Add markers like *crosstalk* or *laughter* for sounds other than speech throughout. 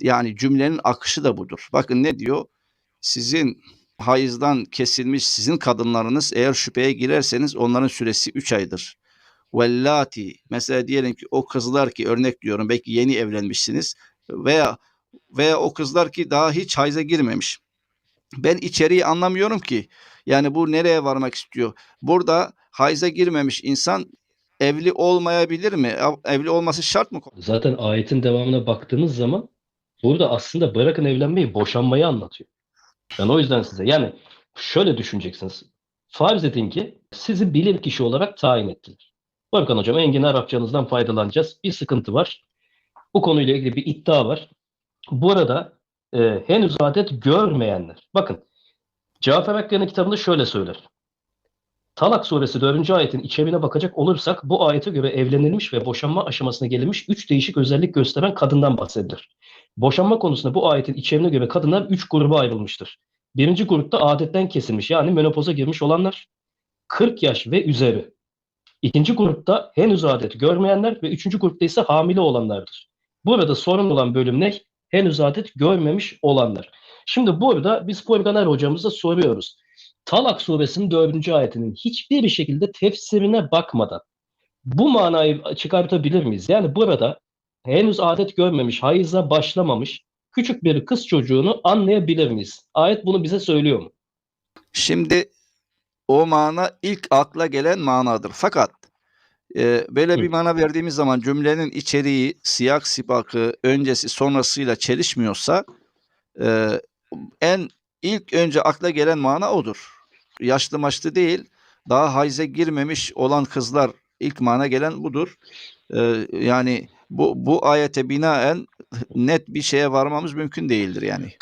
Yani cümlenin akışı da budur. Bakın ne diyor? Sizin hayızdan kesilmiş sizin kadınlarınız eğer şüpheye girerseniz onların süresi 3 aydır. Vellati mesela diyelim ki o kızlar ki örnek diyorum belki yeni evlenmişsiniz veya veya o kızlar ki daha hiç hayza girmemiş. Ben içeriği anlamıyorum ki. Yani bu nereye varmak istiyor? Burada hayza girmemiş insan evli olmayabilir mi? Ev- Evli olması şart mı? Zaten ayetin devamına baktığımız zaman burada aslında bırakın evlenmeyi, boşanmayı anlatıyor. Ben o yüzden size yani şöyle düşüneceksiniz. Farz edin ki sizi bilir kişi olarak tayin ettiler. Bakın hocam Engin Arapçanızdan faydalanacağız. Bir sıkıntı var. Bu konuyla ilgili bir iddia var. Burada e, henüz adet görmeyenler. Bakın Cafer Akkaya'nın kitabında şöyle söyler. Talak suresi 4. ayetin içeriğine bakacak olursak bu ayete göre evlenilmiş ve boşanma aşamasına gelinmiş 3 değişik özellik gösteren kadından bahsedilir. Boşanma konusunda bu ayetin içeriğine göre kadınlar 3 gruba ayrılmıştır. Birinci grupta adetten kesilmiş yani menopoza girmiş olanlar 40 yaş ve üzeri. İkinci grupta henüz adet görmeyenler ve üçüncü grupta ise hamile olanlardır. Burada sorun olan bölüm ne? Henüz adet görmemiş olanlar. Şimdi burada biz Porganer hocamıza soruyoruz. Talak suresinin 4. ayetinin hiçbir şekilde tefsirine bakmadan bu manayı çıkartabilir miyiz? Yani burada henüz adet görmemiş, hayıza başlamamış küçük bir kız çocuğunu anlayabilir miyiz? Ayet bunu bize söylüyor mu? Şimdi o mana ilk akla gelen manadır. Fakat e, böyle Hı. bir mana verdiğimiz zaman cümlenin içeriği, siyak sipakı, öncesi sonrasıyla çelişmiyorsa e, en ilk önce akla gelen mana odur. Yaşlı maçlı değil, daha hayze girmemiş olan kızlar ilk mana gelen budur. E, yani bu bu ayete binaen net bir şeye varmamız mümkün değildir yani.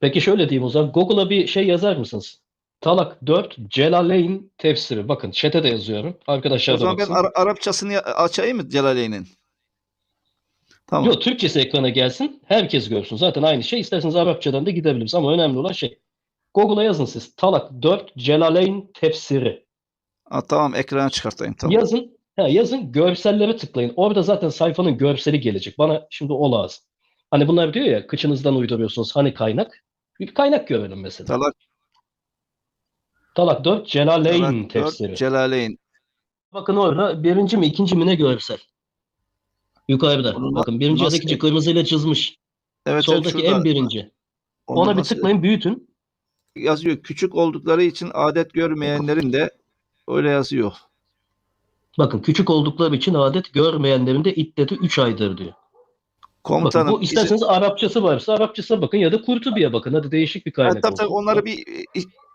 Peki şöyle diyeyim o zaman. Google'a bir şey yazar mısınız? Talak 4 Celaleyn tefsiri. Bakın chat'e de yazıyorum. Arkadaşlar O da ben baksın. Ara- Arapçasını açayım mı Celaleyn'in? Tamam. Yok Türkçesi ekrana gelsin. Herkes görsün. Zaten aynı şey. İsterseniz Arapçadan da gidebiliriz ama önemli olan şey. Google'a yazın siz. Talak 4 Celaleyn tefsiri. Ha, tamam ekrana çıkartayım tamam. Yazın. Ha, yazın görsellere tıklayın. Orada zaten sayfanın görseli gelecek. Bana şimdi o lazım. Hani bunlar diyor ya kıçınızdan uyduruyorsunuz. Hani kaynak? Bir kaynak görelim mesela. Talak, Talak 4 Celaleyn Talak tefsiri. Celaleyn. Bakın orada birinci mi ikinci mi ne görsel? Yukarıda. Onu Bakın birinci ya da ikinci kırmızıyla çizmiş. Evet, evet Soldaki şurada. en birinci. Onu Ona bir tıklayın büyütün. Yazıyor. Küçük oldukları için adet görmeyenlerin de öyle yazıyor. Bakın küçük oldukları için adet görmeyenlerin de iddeti 3 aydır diyor. Bakın Komutanım. bu isterseniz Arapçası varsa Arapçasına bakın ya da Kurtubi'ye bakın. Hadi değişik bir kaynak tabii tabii onları bir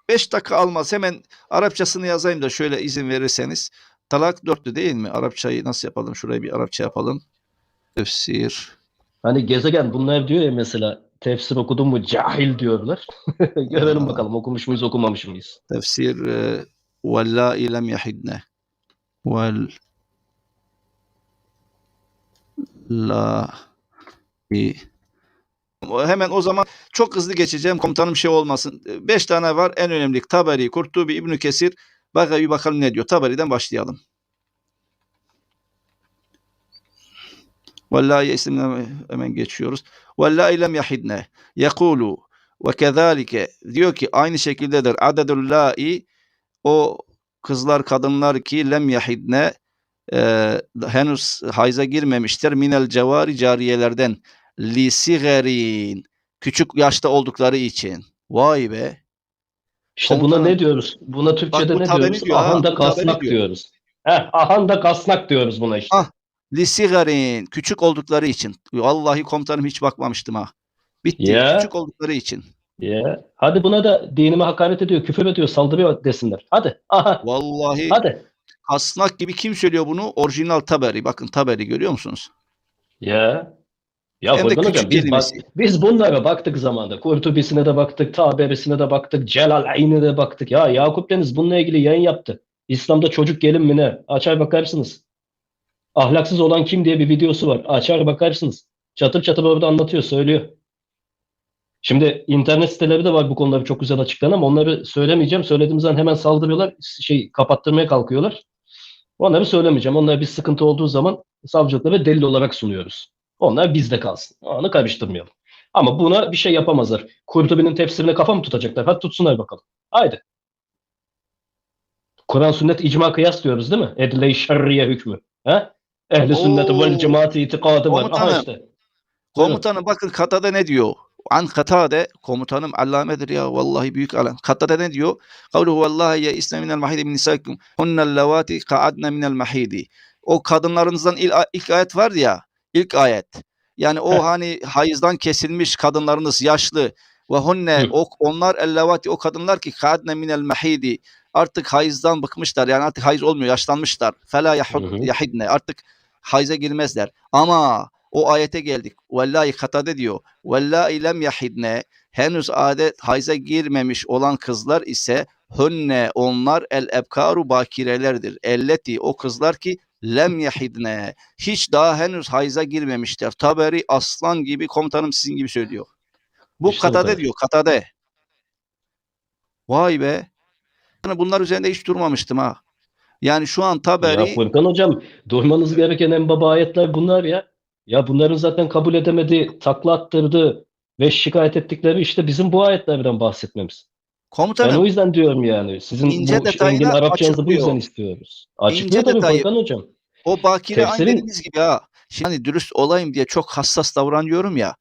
5 dakika almaz. Hemen Arapçasını yazayım da şöyle izin verirseniz. Talak dörtlü değil mi? Arapçayı nasıl yapalım? Şuraya bir Arapça yapalım. Tefsir. Hani gezegen bunlar diyor ya mesela tefsir okudun mu cahil diyorlar. *laughs* Görelim bakalım okumuş muyuz okumamış mıyız? Tefsir vellâi lem yahidne. Vel la i Hemen o zaman çok hızlı geçeceğim komutanım şey olmasın. E, Beş tane var en önemli. Taberi, Kurtubi, İbnü Kesir. Bak bir bakalım ne diyor. Taberi'den başlayalım. Vallahi isimden hemen geçiyoruz. Vallahi lem yahidne. Yekulu ve kezalike diyor ki aynı şekildedir. Adedul la'i o kızlar kadınlar ki lem yahidne e, henüz hayza girmemiştir. Minel cevari cariyelerden li sigerin küçük yaşta oldukları için. Vay be. İşte buna ne diyoruz? Buna Türkçe'de bu ne diyoruz? diyor ha, Ahanda taberi kasnak diyor. diyoruz. Heh, ahanda kasnak diyoruz buna işte. Ah. Li sigerin küçük oldukları için. Vallahi komutanım hiç bakmamıştım ha. Bitti. Ya. Küçük oldukları için. Ya. Hadi buna da dinime hakaret ediyor, küfür ediyor, saldırıyor desinler. Hadi. Aha. Vallahi Hadi. kasnak gibi kim söylüyor bunu? Orijinal Taberi. Bakın Taberi görüyor musunuz? Ya. Ya Hem de Furkan küçük hocam biz, bak, kelimesi. biz bunlara baktık zamanda. Kurtubisine de baktık, Taberisine de baktık, Celal de baktık. Ya Yakup Deniz bununla ilgili yayın yaptı. İslam'da çocuk gelin mi ne? Açar bakarsınız. Ahlaksız olan kim diye bir videosu var. Açar bakarsınız. Çatır çatır orada anlatıyor, söylüyor. Şimdi internet siteleri de var bu konuları çok güzel açıklayan ama onları söylemeyeceğim. Söylediğim zaman hemen saldırıyorlar. Şey kapattırmaya kalkıyorlar. Onları söylemeyeceğim. Onlar bir sıkıntı olduğu zaman savcılıklara delil olarak sunuyoruz. Onlar bizde kalsın. Onu karıştırmayalım. Ama buna bir şey yapamazlar. Kurtubi'nin tefsirine kafa mı tutacaklar? Hadi tutsunlar bakalım. Haydi. Kur'an sünnet icma kıyas diyoruz değil mi? Edle-i şerriye hükmü. He? Ehli sünnet vel cemaati itikadı var. Aha Komutanım. işte. Komutanım bakın Katade ne diyor? An Katade komutanım allamedir ya vallahi büyük alan. Katade ne diyor? Kavluhu vallahi ya isne minel mahidi min nisaikum hunnel levati ka'adne minel mahidi. O kadınlarınızdan ilk, ilk ayet var ya ilk ayet. Yani o hani hayızdan kesilmiş kadınlarınız yaşlı ve hunne o, onlar ellevati o kadınlar ki ka'adne minel mahidi artık hayızdan bıkmışlar yani artık hayız olmuyor yaşlanmışlar. Fela yahidne artık hayza girmezler. Ama o ayete geldik. Vallahi katade diyor. Vallahi lem yahidne henüz adet hayza girmemiş olan kızlar ise hünne onlar el ebkaru bakirelerdir. Elleti o kızlar ki lem yahidne hiç daha henüz hayza girmemişler. Taberi aslan gibi komutanım sizin gibi söylüyor. Bu İşte katade diyor katade. Vay be. Yani bunlar üzerinde hiç durmamıştım ha. Yani şu an Ya Taberi Furkan hocam durmanız gereken en baba ayetler bunlar ya. Ya bunların zaten kabul edemediği, takla attırdığı ve şikayet ettikleri işte bizim bu ayetlerden bahsetmemiz. Ben komutanım o yüzden diyorum yani. Sizin İnce bu engin Arapçanızı bu yüzden istiyoruz. Açıklıyor tabii detayı- Furkan hocam. O bakire Tefsirin- dediğiniz gibi ha. Şimdi hani dürüst olayım diye çok hassas davranıyorum ya.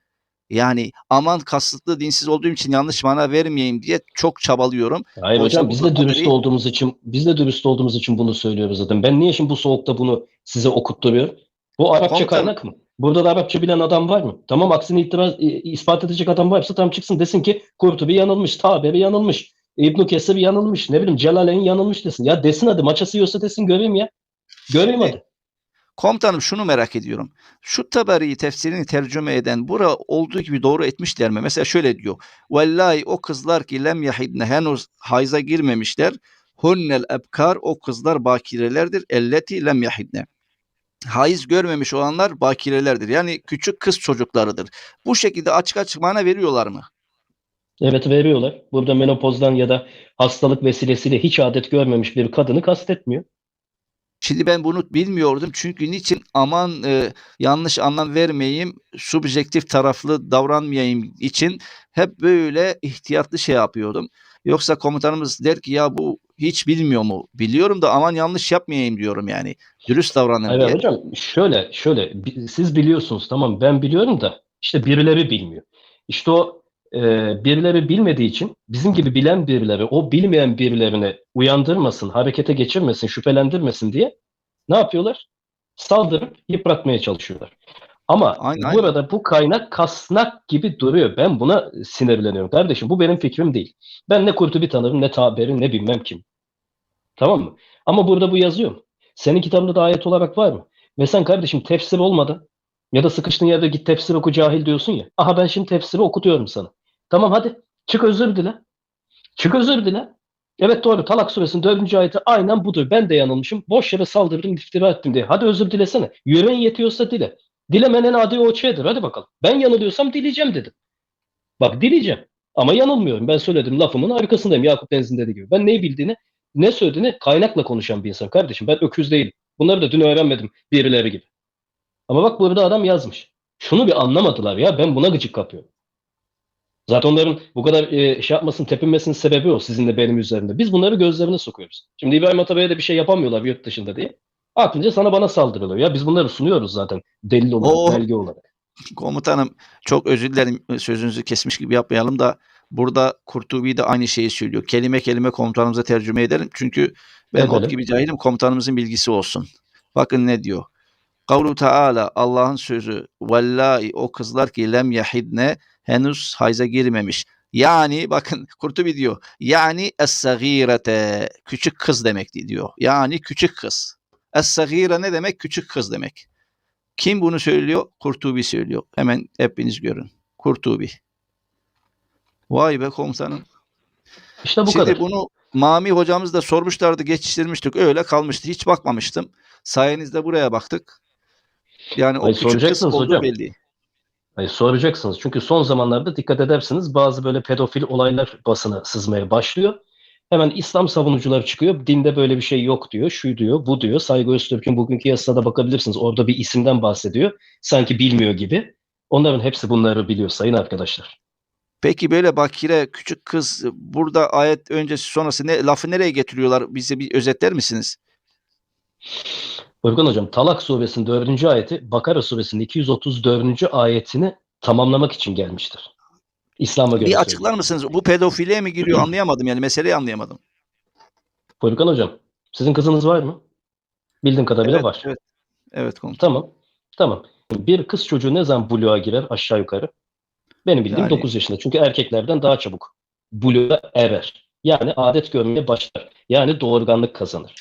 Yani aman kasıtlı dinsiz olduğum için yanlış mana vermeyeyim diye çok çabalıyorum. Hayır Oysa hocam biz de dürüst haberi- olduğumuz için biz de dürüst olduğumuz için bunu söylüyoruz zaten. Ben niye şimdi bu soğukta bunu size okutturuyorum? Bu Arapça Komutanım. kaynak mı? Burada da Arapça bilen adam var mı? Tamam aksini itiraz, ispat edecek adam varsa tam çıksın desin ki Kurtubi yanılmış, Taberi yanılmış, İbn Kesir yanılmış, ne bileyim Celaleyn yanılmış desin. Ya desin hadi maça yiyorsa desin göreyim ya. Göreyim Şimdi- hadi. Komutanım şunu merak ediyorum. Şu Taberi'yi tefsirini tercüme eden bura olduğu gibi doğru etmişler mi? Mesela şöyle diyor. Vallahi o kızlar ki lem yahidne henüz hayza girmemişler. Hunnel ebkar o kızlar bakirelerdir. Elleti lem yahidne. Haiz görmemiş olanlar bakirelerdir. Yani küçük kız çocuklarıdır. Bu şekilde açık açık mana veriyorlar mı? Evet veriyorlar. Burada menopozdan ya da hastalık vesilesiyle hiç adet görmemiş bir kadını kastetmiyor. Şimdi ben bunu bilmiyordum çünkü niçin aman e, yanlış anlam vermeyeyim, subjektif taraflı davranmayayım için hep böyle ihtiyatlı şey yapıyordum. Yoksa komutanımız der ki ya bu hiç bilmiyor mu? Biliyorum da aman yanlış yapmayayım diyorum yani. Dürüst davranın Hayır diye. hocam şöyle şöyle siz biliyorsunuz tamam ben biliyorum da işte birileri bilmiyor. İşte o e, birileri bilmediği için bizim gibi bilen birileri o bilmeyen birilerini uyandırmasın, harekete geçirmesin, şüphelendirmesin diye ne yapıyorlar? Saldırıp yıpratmaya çalışıyorlar. Ama Aynen, aynen. burada bu kaynak kasnak gibi duruyor. Ben buna sinirleniyorum kardeşim. Bu benim fikrim değil. Ben ne Kurtubi tanırım, ne Taberi, ne bilmem kim. Tamam mı? Ama burada bu yazıyor? Senin kitabında da ayet olarak var mı? Ve sen kardeşim tefsir olmadı. Ya da sıkıştığın yerde git tefsir oku cahil diyorsun ya. Aha ben şimdi tefsiri okutuyorum sana. Tamam hadi çık özür dile. Çık özür dile. Evet doğru Talak suresinin 4. ayeti aynen budur. Ben de yanılmışım. Boş yere saldırdım, iftira ettim diye. Hadi özür dilesene. Yüreğin yetiyorsa dile. Dilemenin adi o şeydir. Hadi bakalım. Ben yanılıyorsam dileyeceğim dedim. Bak dileyeceğim. Ama yanılmıyorum. Ben söyledim lafımın arkasındayım. Yakup Deniz'in dediği gibi. Ben neyi bildiğini, ne söylediğini kaynakla konuşan bir insan kardeşim. Ben öküz değilim. Bunları da dün öğrenmedim birileri gibi. Ama bak burada adam yazmış. Şunu bir anlamadılar ya. Ben buna gıcık kapıyorum. Zaten onların bu kadar e, şey yapmasın, tepinmesinin sebebi o sizin de benim üzerinde. Biz bunları gözlerine sokuyoruz. Şimdi İbrahim Atabey'e de bir şey yapamıyorlar yurt dışında diye. Aklınca sana bana saldırılıyor. Ya biz bunları sunuyoruz zaten delil olarak, Oo. belge olarak. Komutanım çok özür dilerim sözünüzü kesmiş gibi yapmayalım da burada Kurtubi de aynı şeyi söylüyor. Kelime kelime komutanımıza tercüme edelim. Çünkü ben Edelim. ot gibi cahilim komutanımızın bilgisi olsun. Bakın ne diyor. Kavlu Teala Allah'ın sözü vallahi o kızlar ki lem yahidne henüz hayza girmemiş. Yani bakın *laughs* Kurtubi diyor. Yani es-sagirete küçük kız demek diyor. Yani küçük kız. Es-sagire ne demek? Küçük kız demek. Kim bunu söylüyor? Kurtubi söylüyor. Hemen hepiniz görün. Kurtubi. Vay be komutanım. İşte bu Şimdi kadar. bunu Mami hocamız da sormuşlardı, geçiştirmiştik. Öyle kalmıştı. Hiç bakmamıştım. Sayenizde buraya baktık. Yani o Ay, küçük kız olduğu hocam. belli. Hayır, soracaksınız. Çünkü son zamanlarda dikkat edersiniz bazı böyle pedofil olaylar basına sızmaya başlıyor. Hemen İslam savunucuları çıkıyor. Dinde böyle bir şey yok diyor. Şu diyor, bu diyor. Saygı Öztürk'ün bugünkü yasasına da bakabilirsiniz. Orada bir isimden bahsediyor. Sanki bilmiyor gibi. Onların hepsi bunları biliyor sayın arkadaşlar. Peki böyle bakire küçük kız burada ayet öncesi sonrası ne lafı nereye getiriyorlar? Bize bir özetler misiniz? Uygun hocam Talak suresinin 4. ayeti Bakara suresinin 234. ayetini tamamlamak için gelmiştir. İslam'a göre Bir açıklar mısınız? Bu pedofiliye mi giriyor? *clears throat* Anlayamadım yani meseleyi anlayamadım. Furkan hocam sizin kızınız var mı? Bildiğim kadarıyla Evet, var. evet. Evet komutan. Tamam. Tamam. Bir kız çocuğu ne zaman buluğa girer aşağı yukarı? Benim bildiğim Yani- 9 yaşında. Çünkü erkeklerden daha çabuk buluğa erer. Yani adet görmeye başlar. Yani doğurganlık kazanır.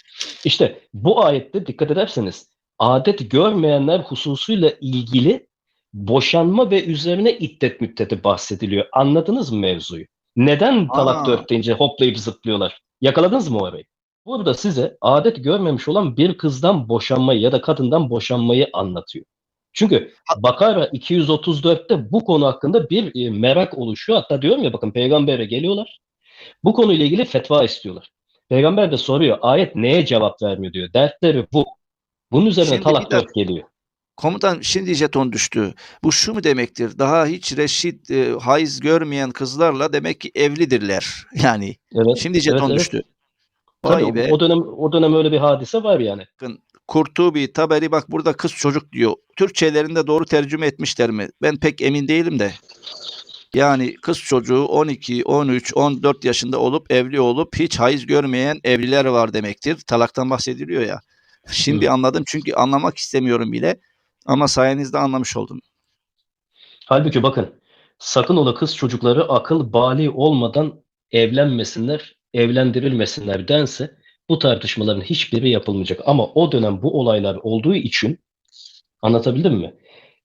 İşte bu ayette dikkat ederseniz adet görmeyenler hususuyla ilgili boşanma ve üzerine iddet müddeti bahsediliyor. Anladınız mı mevzuyu? Neden talak dört deyince hoplayıp zıplıyorlar? Yakaladınız mı orayı? Burada size adet görmemiş olan bir kızdan boşanmayı ya da kadından boşanmayı anlatıyor. Çünkü Bakara 234'te bu konu hakkında bir e, merak oluşuyor. Hatta diyorum ya bakın peygambere geliyorlar. Bu konuyla ilgili fetva istiyorlar. Peygamber de soruyor ayet neye cevap vermiyor diyor. Dertleri bu. Bunun üzerine Şimdi talak dört geliyor. Komutan şimdi jeton düştü. Bu şu mu demektir? Daha hiç reşit e, haiz görmeyen kızlarla demek ki evlidirler. *laughs* Yani Evet. şimdi jeton evet, evet. düştü. Tabii Vay be. o dönem o dönem öyle bir hadise var yani. Kurtubi, Taberi bak burada kız çocuk diyor. Türkçelerinde doğru tercüme etmişler mi? Ben pek emin değilim de. Yani kız çocuğu 12, 13, 14 yaşında olup evli olup hiç haiz görmeyen evliler var demektir. Talaktan bahsediliyor ya. Şimdi Hı. anladım çünkü anlamak istemiyorum bile. Ama sayenizde anlamış oldum. Halbuki bakın sakın ola kız çocukları akıl bali olmadan evlenmesinler, evlendirilmesinler dense bu tartışmaların hiçbiri yapılmayacak. Ama o dönem bu olaylar olduğu için anlatabildim mi?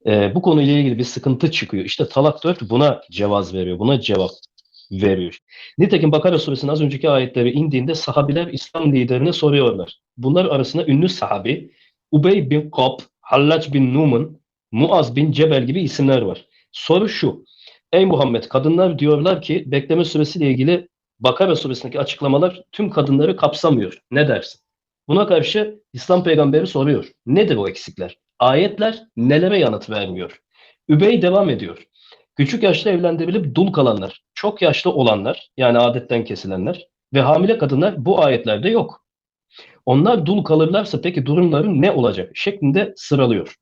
Ee, bu konuyla ilgili bir sıkıntı çıkıyor. İşte Talak 4 buna cevaz veriyor, buna cevap veriyor. Nitekim Bakara suresinin az önceki ayetleri indiğinde sahabiler İslam liderine soruyorlar. Bunlar arasında ünlü sahabi Ubey bin Kab, Hallac bin Numan, Muaz bin Cebel gibi isimler var. Soru şu. Ey Muhammed kadınlar diyorlar ki bekleme süresiyle ilgili Bakara suresindeki açıklamalar tüm kadınları kapsamıyor. Ne dersin? Buna karşı İslam peygamberi soruyor. Nedir o eksikler? Ayetler nelere yanıt vermiyor? Übey devam ediyor. Küçük yaşta evlendirilip dul kalanlar, çok yaşlı olanlar yani adetten kesilenler ve hamile kadınlar bu ayetlerde yok. Onlar dul kalırlarsa peki durumları ne olacak şeklinde sıralıyor.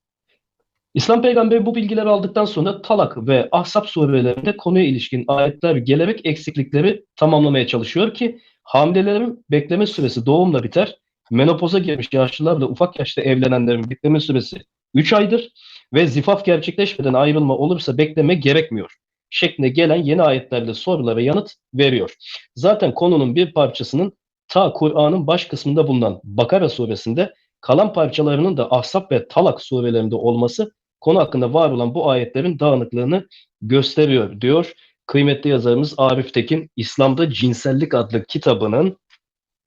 İslam peygamberi bu bilgileri aldıktan sonra Talak ve Ahzab surelerinde konuya ilişkin ayetler gelerek eksiklikleri tamamlamaya çalışıyor ki hamilelerin bekleme süresi doğumla biter. Menopoza girmiş yaşlılarla ufak yaşta evlenenlerin bekleme süresi 3 aydır ve zifaf gerçekleşmeden ayrılma olursa bekleme gerekmiyor şeklinde gelen yeni ayetlerle sorulara yanıt veriyor. Zaten konunun bir parçasının ta Kur'an'ın baş kısmında bulunan Bakara suresinde kalan parçalarının da Ahzab ve Talak surelerinde olması konu hakkında var olan bu ayetlerin dağınıklığını gösteriyor diyor. Kıymetli yazarımız Arif Tekin İslam'da Cinsellik adlı kitabının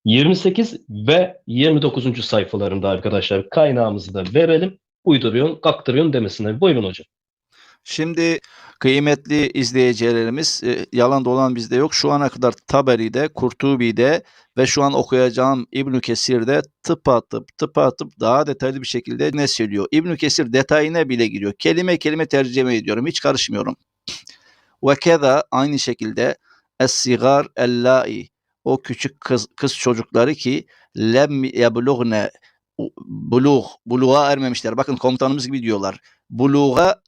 28 ve 29. sayfalarında arkadaşlar kaynağımızı da verelim. Uyduruyorsun, kaktırıyorsun demesinler. Buyurun hocam. Şimdi kıymetli izleyicilerimiz e, yalan dolan bizde yok. Şu ana kadar Taberi'de, Kurtubi'de ve şu an okuyacağım İbnü Kesir'de tıpatıp tıpatıp daha detaylı bir şekilde ne söylüyor? İbnü Kesir detayına bile giriyor. Kelime kelime tercüme ediyorum. Hiç karışmıyorum. Ve keza aynı şekilde es-sigar el-lai o küçük kız, kız çocukları ki lem yebluğne buluğ, buluğa ermemişler. Bakın komutanımız gibi diyorlar. Buluğa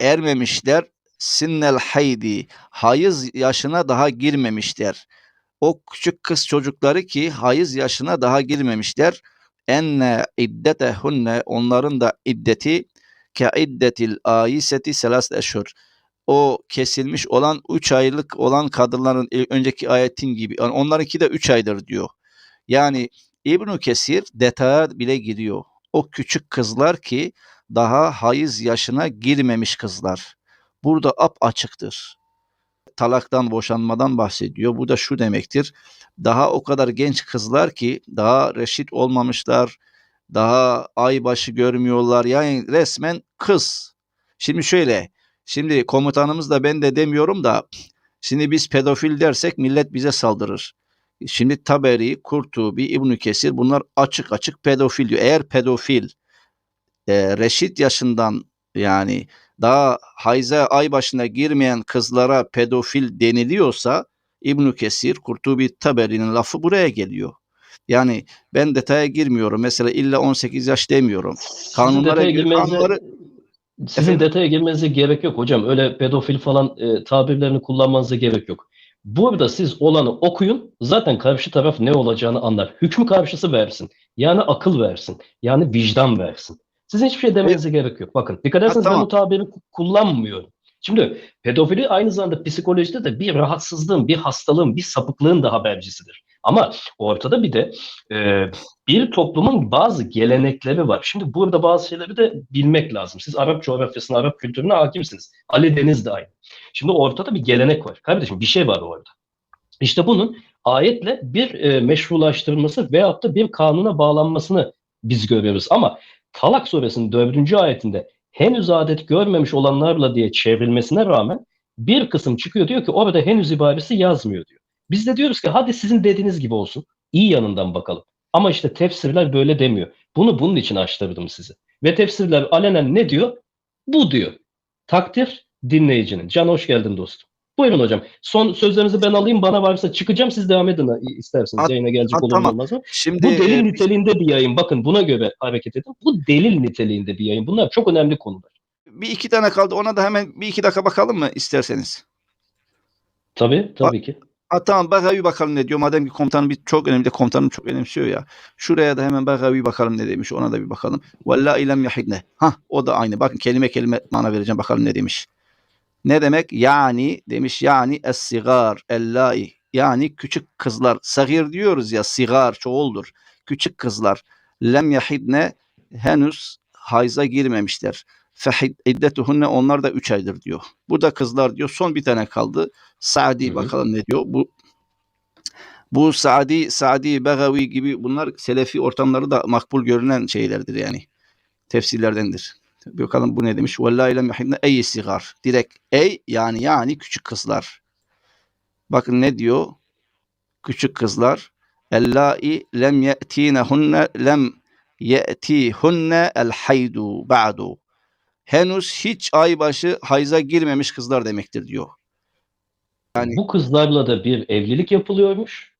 ermemişler. Sinnel haydi hayız yaşına daha girmemişler. O küçük kız çocukları ki hayız yaşına daha girmemişler. Enne iddetehunne onların da iddeti ke iddetil ayiseti selas eşhur. O kesilmiş olan 3 aylık olan kadınların e, önceki ayetin gibi. Yani onlarınki de 3 aydır diyor. Yani İbn Kesir detaya bile giriyor. O küçük kızlar ki daha hayız yaşına girmemiş kızlar. Burada ap açıktır. Talaktan boşanmadan bahsediyor. Bu da şu demektir. Daha o kadar genç kızlar ki daha reşit olmamışlar. Daha ay başı görmüyorlar. Yani resmen kız. Şimdi şöyle. Şimdi komutanımız da ben de demiyorum da şimdi biz pedofil dersek millet bize saldırır. Şimdi Taberi, Kurtubi, İbn Kesir bunlar açık açık pedofil diyor. Eğer pedofil e, reşit yaşından yani daha hayza ay başına girmeyen kızlara pedofil deniliyorsa İbn Kesir, Kurtubi Taberi'nin lafı buraya geliyor. Yani ben detaya girmiyorum. Mesela illa 18 yaş demiyorum. Kanunlara göre- kanunları- sizin Efendim? detaya girmenize gerek yok hocam. Öyle pedofil falan e, tabirlerini kullanmanıza gerek yok. Burada siz olanı okuyun. Zaten karşı taraf ne olacağını anlar. Hükmü karşısı versin. Yani akıl versin. Yani vicdan versin. Sizin hiçbir şey demenize gerek yok. Bakın dikkat ederseniz tamam. ben o tabiri ku- kullanmıyorum. Şimdi pedofili aynı zamanda psikolojide de bir rahatsızlığın, bir hastalığın, bir sapıklığın da habercisidir. Ama ortada bir de e, bir toplumun bazı gelenekleri var. Şimdi burada bazı şeyleri de bilmek lazım. Siz Arap coğrafyasına, Arap kültürüne hakimsiniz. Ali Deniz de aynı. Şimdi ortada bir gelenek var. Kardeşim bir şey var orada. İşte bunun ayetle bir e, meşrulaştırılması veyahut da bir kanuna bağlanmasını biz görüyoruz. Ama Talak suresinin dördüncü ayetinde henüz adet görmemiş olanlarla diye çevrilmesine rağmen bir kısım çıkıyor diyor ki orada henüz ibaresi yazmıyor diyor. Biz de diyoruz ki hadi sizin dediğiniz gibi olsun. İyi yanından bakalım. Ama işte tefsirler böyle demiyor. Bunu bunun için açtırdım size. Ve tefsirler alenen ne diyor? Bu diyor. Takdir dinleyicinin. Can hoş geldin dostum. Buyurun hocam. Son sözlerinizi ben alayım. Bana varsa çıkacağım. Siz devam edin isterseniz. At- Yayına gelecek at- olur mu tamam. olmaz mı? Şimdi Bu delil e, niteliğinde bir yayın. Bakın buna göre hareket edin. Bu delil niteliğinde bir yayın. Bunlar çok önemli konular. bir iki tane kaldı. Ona da hemen bir iki dakika bakalım mı isterseniz? Tabii, tabii ki. Ha tamam Bagavi bakalım ne diyor. Madem ki komutanım bir çok önemli komutanım çok önemsiyor ya. Şuraya da hemen Bagavi bakalım ne demiş. Ona da bir bakalım. Valla ilem yahidne. Ha o da aynı. Bakın kelime kelime mana vereceğim bakalım ne demiş. Ne demek? Yani demiş yani es-sigar ellai. Yani küçük kızlar. Sagir diyoruz ya sigar çoğuldur. Küçük kızlar. Lem yahidne henüz hayza girmemişler. Fehid iddetuhunne onlar da 3 aydır diyor. Burada kızlar diyor. Son bir tane kaldı. Hı. bakalım ne diyor. Bu bu Sa'di, Sa'di, Begavi gibi bunlar Selefi ortamları da makbul görünen şeylerdir yani. Tefsirlerdendir. Bakalım bu ne demiş? Vallahi lem yahidne ey sigar. Direkt ey yani yani küçük kızlar. Bakın ne diyor? Küçük kızlar. Ellai lem ye'tinehunne lem ye'tihunne el haydu ba'du. Henüz hiç aybaşı hayza girmemiş kızlar demektir diyor. Yani- Bu kızlarla da bir evlilik yapılıyormuş.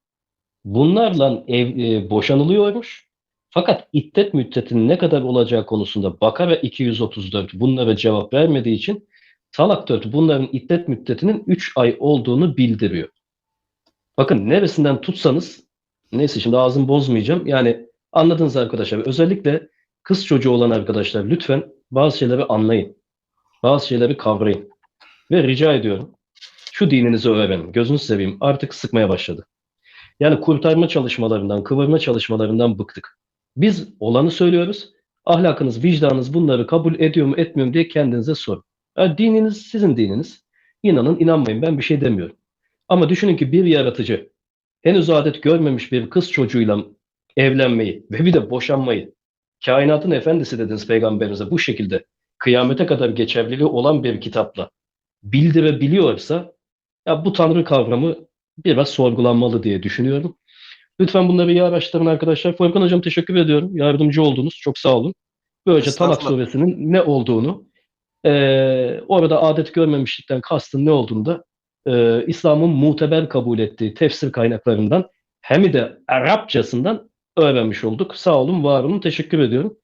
Bunlarla ev, e, boşanılıyormuş. Fakat iddet müddetinin ne kadar olacağı konusunda Bakara 234 bunlara cevap vermediği için Talak 4 bunların iddet müddetinin 3 ay olduğunu bildiriyor. Bakın neresinden tutsanız neyse şimdi ağzımı bozmayacağım. Yani anladınız arkadaşlar. Özellikle kız çocuğu olan arkadaşlar lütfen bazı şeyleri anlayın. Bazı şeyleri kavrayın. Ve rica ediyorum şu dininizi öğrenin. Gözünüzü seveyim. Artık sıkmaya başladı. Yani kurtarma çalışmalarından, kıvırma çalışmalarından bıktık. Biz olanı söylüyoruz. Ahlakınız, vicdanınız bunları kabul ediyor mu, etmiyor mu diye kendinize sorun. Yani dininiz sizin dininiz. İnanın, inanmayın. Ben bir şey demiyorum. Ama düşünün ki bir yaratıcı henüz adet görmemiş bir kız çocuğuyla evlenmeyi ve bir de boşanmayı kainatın efendisi dediniz peygamberimize bu şekilde kıyamete kadar geçerliliği olan bir kitapla bildirebiliyorsa ya bu tanrı kavramı biraz sorgulanmalı diye düşünüyorum. Lütfen bunları iyi araştırın arkadaşlar. Furkan Hocam teşekkür ediyorum. Yardımcı oldunuz. Çok sağ olun. Böylece Talak suresinin ne olduğunu, eee, orada adet görmemişlikten kastın ne olduğunu da eee, İslam'ın muteber kabul ettiği tefsir kaynaklarından hem de Arapçasından öğrenmiş olduk. Sağ olun, var olun. Teşekkür ediyorum.